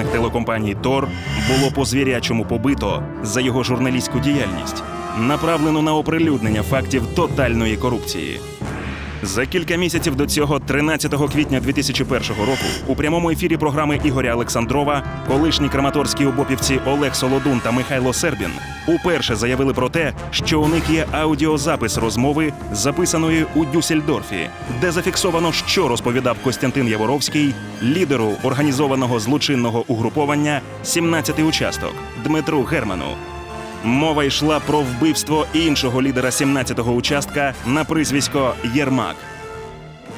телекомпаній Тор було по звірячому побито за його журналістську діяльність, направлено на оприлюднення фактів тотальної корупції. За кілька місяців до цього, 13 квітня 2001 року, у прямому ефірі програми Ігоря Олександрова, колишні краматорські обопівці Олег Солодун та Михайло Сербін уперше заявили про те, що у них є аудіозапис розмови, записаної у Дюссельдорфі, де зафіксовано, що розповідав Костянтин Яворовський, лідеру організованого злочинного угруповання «17 участок Дмитру Герману. Мова йшла про вбивство іншого лідера 17-го участка на прізвисько Єрмак.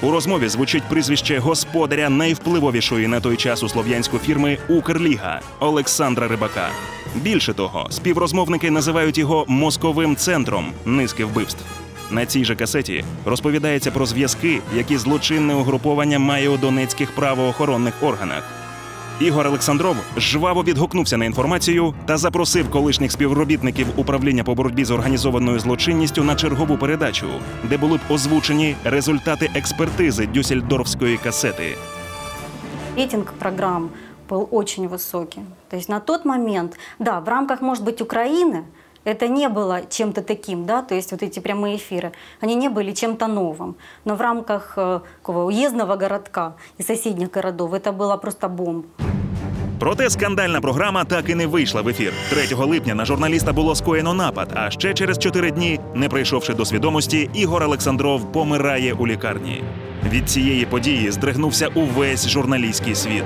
У розмові звучить прізвище господаря найвпливовішої на той час у слов'янську фірми Укрліга Олександра Рибака. Більше того, співрозмовники називають його мозковим центром низки вбивств. На цій же касеті розповідається про зв'язки, які злочинне угруповання має у донецьких правоохоронних органах. Ігор Олександров жваво відгукнувся на інформацію та запросив колишніх співробітників управління по боротьбі з організованою злочинністю на чергову передачу, де були б озвучені результати експертизи дюссельдорфської касети. Рейтинг программ был очень высокий. То есть на тот момент, да, в рамках, может быть, Украины это не было чем-то таким, да, то есть вот эти прямые эфиры, они не были чем-то новым. Но в рамках э, такого уездного городка и соседних городов это была просто бомба. Проте скандальна програма так і не вийшла в ефір. 3 липня на журналіста було скоєно напад. А ще через 4 дні, не прийшовши до свідомості, Ігор Олександров помирає у лікарні. Від цієї події здригнувся увесь журналістський світ.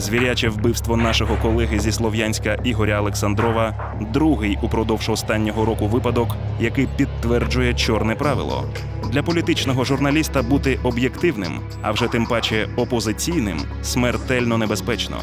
Звіряче вбивство нашого колеги зі Слов'янська Ігоря Олександрова другий упродовж останнього року випадок, який підтверджує чорне правило. Для політичного журналіста бути об'єктивним, а вже тим паче опозиційним, смертельно небезпечно.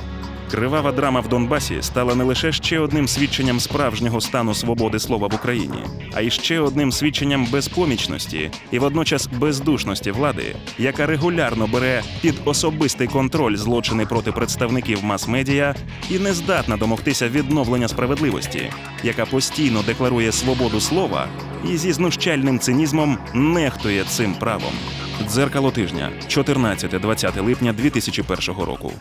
Кривава драма в Донбасі стала не лише ще одним свідченням справжнього стану свободи слова в Україні, а й ще одним свідченням безпомічності і водночас бездушності влади, яка регулярно бере під особистий контроль злочини проти представників мас-медіа і не здатна домогтися відновлення справедливості, яка постійно декларує свободу слова і зі знущальним цинізмом нехтує цим правом. Дзеркало тижня, 14-20 липня 2001 року.